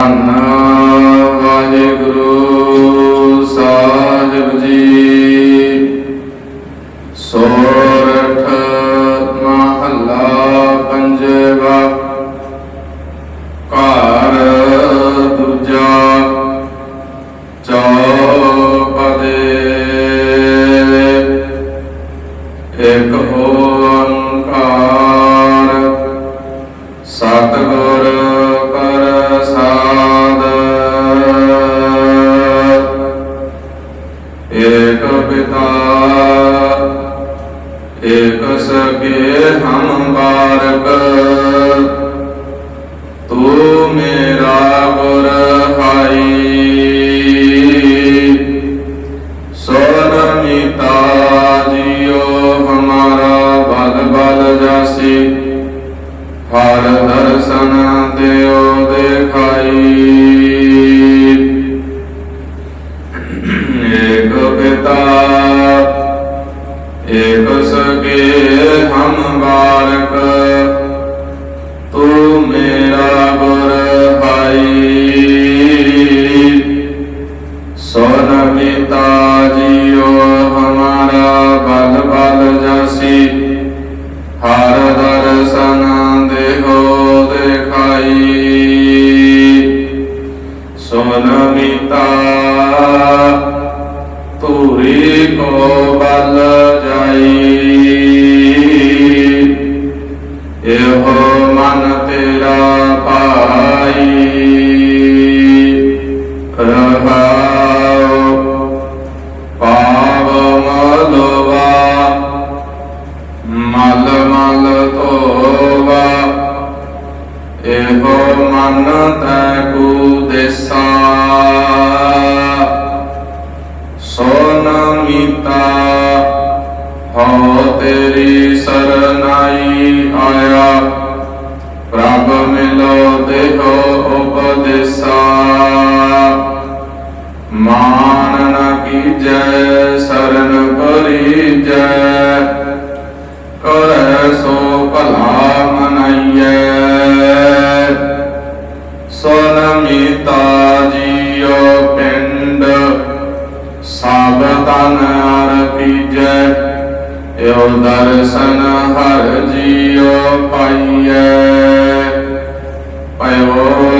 Amen. ਪਿਤਾ ਏਕ ਸਕੇ ਹਮ ਬਾਰਕ ਤੂੰ ਮੇਰਾ ਗੁਰ ਹਾਈ। ਸੋਨਮਿਤਾ ਜਿਉ ਹਮਾਰਾ ਬਲ ਬਲ ਜਾਸੀ। ਹਰ ਦਰਸ਼ਨ ਦਿਓ ਦੇਖਾਈ ਸੋਨਮਿਤਾ ਧੂਰੀ ਕੋ ਬਲ ਜਾਈ। ਇਹੋ ਮਨ ਤੇਰਾ ਪਾਈ। ਰਹਾਉ ਪਾਵ ਮਲਵਾ। ਮਲ ਮਲ ਧੋਵਾ ਇਹੋ ਮਨ ਤੈ ਕੂ ਦੇਸਾ। ਉਪਦੇਸਾ ਮਾਨ ਨ ਕੀਜੈ, ਸਰਨ ਪਰੀਜੈ ਕਰੈ ਸੋ ਭਲਾ ਮਨਾਈਐ। ਸੋਨਮਿਤਾ ਜੀਉ ਪਿੰਡ, ਸਭ ਤਨ ਅਰਪੀਜੈ ਏਉ ਦਰਸ਼ਨ ਹਰ ਜੀਉ ਪਾਈਐ। ਪਇਓ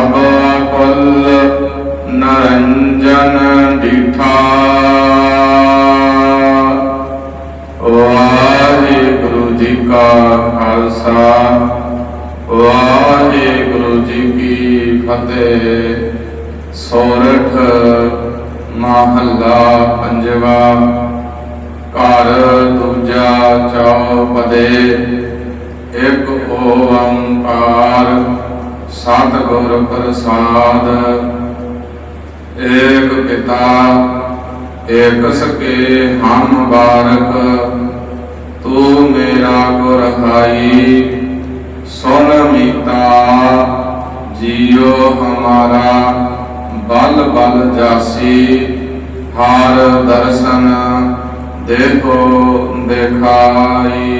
ਸਭ ਕੁਲ ਨਰੰਜਨ ਡਿਠਾ ਵਾਹਿਗੁਰੂ ਜੀ ਕਾ ਖਾਲਸਾ ਵਾਹਿਗੁਰੂ ਜੀ ਕੀ ਫਤਿਹ ਸੋਰਠ ਮਹੱਲਾ ਪੰਜਵਾ ਘਰ ਦੂਜਾ ਚੌਪਦੇ ਇੱਕ ਓੰਕਾਰ ਸਤਿਗੁਰ ਪ੍ਰਸਾਦ ਏਕ ਪਿਤਾ, ਏਕ ਸਕੇ ਹਮ ਬਾਰਕ। ਤੂੰ ਮੇਰਾ ਗੁਰ ਹਾਈ, ਸੁਨ ਮੀਤਾ, ਜੀਉ ਹਮਾਰਾ। ਬਲ ਬਲ ਜਾਸੀ, ਹਰ ਦਰਸ਼ਨ ਦੇਖੋ, ਦੇਖਾਈ।